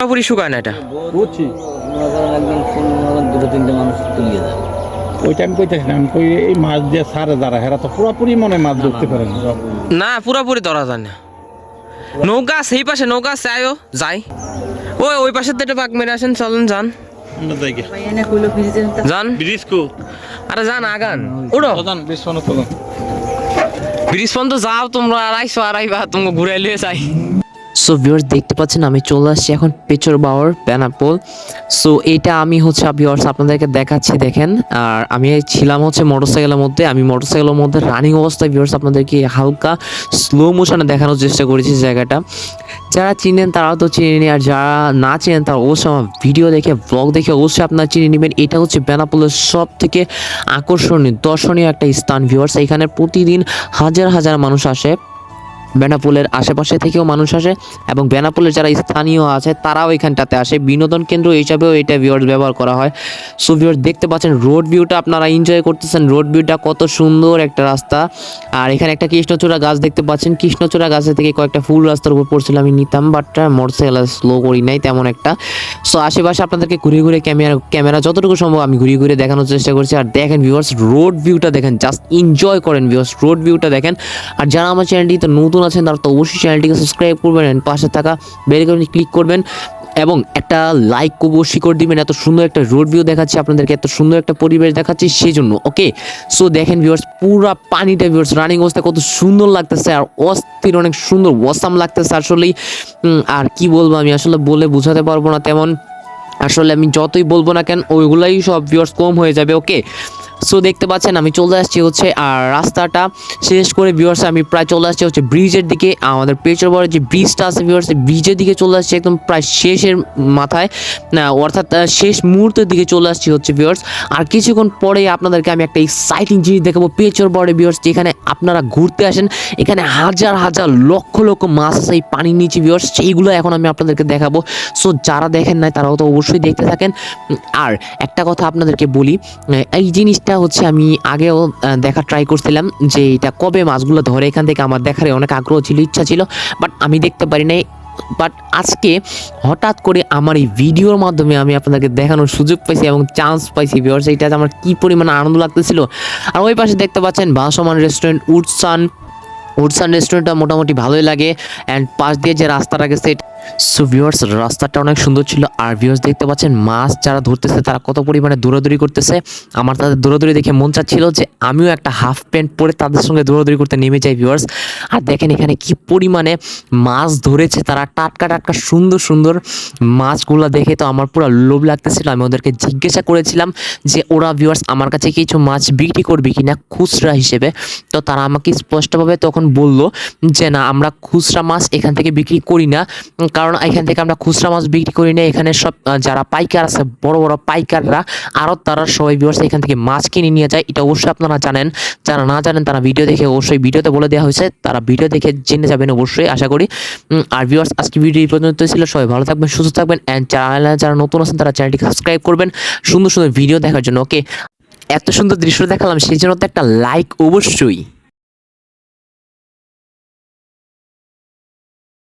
পুরোপুরি শুকায় না এটা? বুঝছি। দুটো তিনটে মানুষ তুলিয়ে যায় ওইটা আমি কইতেছি না আমি কই এই মাছ দিয়ে সারে যারা হেরা তো পুরোপুরি মনে মাছ ধরতে পারে না। পুরোপুরি। ধরা যায় না। নৌকা সেই পাশে নৌকা যাই। ওই ওই পাশে তো একটা পাক মেরে আসেন চলেন যান। যান। ব্রিজ কো? আরে যান আগান। উড়ো প্রধান বেশ শোনো চলো ব্রিজ পর্যন্ত যাও তোমরা আড়াইশো আড়াইবা তোমাকে ঘুরে লিয়ে যাই। সো ভিউয়ার্স দেখতে পাচ্ছেন, আমি চলে আসছি এখন পেচর বাওয়ার প্যানাপোল সো এটা আমি হচ্ছে ভিউয়ার্স আপনাদেরকে দেখাচ্ছি, দেখেন। আর আমি ছিলাম হচ্ছে মোটরসাইকেলের মধ্যে, আমি মোটরসাইকেলের মধ্যে রানিং অবস্থায় ভিউয়ার্স আপনাদেরকে হালকা স্লো মোশনে দেখানোর চেষ্টা করেছি জায়গাটা। যারা চিনেন, তারাও তো চিনে আর যারা না চিনেন, তারা অবশ্যই আমার ভিডিও দেখে ব্লগ দেখে অবশ্যই আপনারা চিনে নেবেন। এটা হচ্ছে বেনাপোলের সব থেকে আকর্ষণীয়, দর্শনীয় একটা স্থান ভিউয়ার্স এখানে প্রতিদিন হাজার হাজার মানুষ আসে। বেনাপোলের আশেপাশে থেকেও মানুষ আসে এবং বেনাপোলের যারা স্থানীয় আছে, তারাও এখানটাতে আসে। বিনোদন কেন্দ্র হিসাবেও এটা ভিউয়ার্স ব্যবহার করা হয়। সো ভিউয়ার্স দেখতে পাচ্ছেন রোড ভিউটা আপনারা এনজয় করতেছেন রোড ভিউটা কত সুন্দর একটা রাস্তা। আর এখানে একটা কৃষ্ণচূড়া গাছ দেখতে পাচ্ছেন। কৃষ্ণচূড়া গাছে থেকে কয়েকটা ফুল রাস্তার উপর পড়ছিল, আমি নিতাম বাট মোটরসাইকেল স্লো করি নাই, তেমন একটা। সো আশেপাশে আপনাদেরকে ঘুরে ঘুরে ক্যামেরা ক্যামেরা যতটুকু সম্ভব আমি ঘুরে ঘুরে দেখানোর চেষ্টা করছি। আর দেখেন ভিউয়ার্স রোড ভিউটা দেখেন জাস্ট এনজয় করেন ভিউয়ার্স রোড ভিউটা দেখেন। আর যারা আমার চ্যানেলটি তো নতুন আছেন, তারা তো অবশ্যই চ্যানেলটিকে সাবস্ক্রাইব করবেন and পাশে থাকা বেল আইকনে ক্লিক করবেন এবং একটা লাইক অবশ্যই করে দিবেন। এত সুন্দর একটা রোড ভিউ দেখাচ্ছি আপনাদেরকে, এত সুন্দর একটা পরিবেশ দেখাচ্ছি সেই জন্য ওকে সো দেখেন ভিউয়ার্স পুরো পানিটা ভিউয়ার্স রানিং অবস্থা কত সুন্দর লাগতেছে আর অস্থির, অনেক সুন্দর ওয়াসাম লাগতেছে আসলেই। আর কি বলব আমি, আসলে বলে বোঝাতে পারব না তেমন। আসলে আমি যতই বলব না কেন, ওইগুলাই সব ভিউয়ার্স কম হয়ে যাবে ওকে সো দেখতে পাচ্ছেন, আমি চলে আসছি হচ্ছে, আর রাস্তাটা শেষ করে ভিউয়ার্স আমি প্রায় চলে আসছি হচ্ছে ব্রিজের দিকে। আমাদের পেছর বড় যে ব্রিজটা আছে ভিউয়ার্স ব্রিজের দিকে চলে আসছি একদম প্রায় শেষের মাথায়। অর্থাৎ শেষ মুহূর্তের দিকে চলে আসছি হচ্ছে ভিউয়ার্স আর কিছুক্ষণ পরে আপনাদেরকে আমি একটা এক্সাইটিং জিনিস দেখাবো পেছর বড় ভিউয়ার্স যেখানে আপনারা ঘুরতে আসেন। এখানে হাজার হাজার, লক্ষ লক্ষ মাছ আছে এই পানির নিচে ভিউয়ার্স সেইগুলো এখন আমি আপনাদেরকে দেখাবো। সো যারা দেখেন নাই, তারাও তো অবশ্যই দেখতে থাকেন। আর একটা কথা আপনাদেরকে বলি এই এই জিনিসটা হচ্ছে আমি আগেও দেখা ট্রাই করছিলাম যে এটা কবে মাছগুলো ধরে, এখান থেকে আমার দেখার অনেক আগ্রহ ছিল, ইচ্ছা ছিল বাট আমি দেখতে পারি নাই। বাট আজকে হঠাৎ করে আমার এই ভিডিওর মাধ্যমে আমি আপনাদেরকে দেখানোর সুযোগ পাইছি এবং চান্স পাইছি ভিউয়ার্স এইটাতে আমার কী পরিমাণ আনন্দ লাগতেছিল। আর ওই পাশে দেখতে পাচ্ছেন ভাসমান রেস্টুরেন্ট উডসান উডসান রেস্টুরেন্টটা মোটামুটি ভালোই লাগে অ্যান্ড পাশ দিয়ে যে রাস্তাটা গেছে সো ভিউয়ার্স রাস্তাটা অনেক সুন্দর ছিল। আর ভিউয়ার্স দেখতে পাচ্ছেন, মাছ যারা ধরতেছে, তারা কত পরিমাণে দৌড়াদৌড়ি করতেছে। আমার তাদের দৌড়াদৌড়ি দেখে মন চাচ্ছিল যে আমিও একটা হাফ প্যান্ট পরে তাদের সঙ্গে দৌড়াদৌড়ি করতে নেমে যাই ভিউয়ার্স আর দেখেন এখানে কি পরিমাণে মাছ ধরেছে তারা। টাটকা টাটকা, সুন্দর সুন্দর মাছগুলো দেখে তো আমার পুরো লোভ লাগতেছিল। আমি ওদেরকে জিজ্ঞাসা করেছিলাম যে, ওরা ভিউয়ার্স আমার কাছে কিছু মাছ বিক্রি করবে কিনা খুচরা হিসেবে? তো তারা আমাকে স্পষ্টভাবে তখন বলল যে, না, আমরা খুচরা মাছ এখান থেকে বিক্রি করি না। কারণ এখান থেকে আমরা খুচরা মাছ বিক্রি করি না। এখানে সব যারা পাইকার আছে, বড় বড় পাইকাররা আরও তারা সবাই ভিউয়ার্স এখান থেকে মাছ কিনে নিয়ে যায়। এটা অবশ্যই আপনারা জানেন। যারা না জানেন, তারা ভিডিও দেখে অবশ্যই ভিডিওতে বলে দেওয়া হয়েছে। তারা ভিডিও দেখে জেনে যাবেন অবশ্যই, আশা করি। আর ভিউয়ার্স আজকে ভিডিও এই পর্যন্ত ছিল। সবাই ভালো থাকবেন, সুস্থ থাকবেন। অ্যান্ড চ্যানেলে যারা নতুন আছেন, তারা চ্যানেলটিকে সাবস্ক্রাইব করবেন। সুন্দর সুন্দর ভিডিও দেখার জন্য ওকে এত সুন্দর দৃশ্য দেখালাম সেই জন্য তো একটা লাইক অবশ্যই।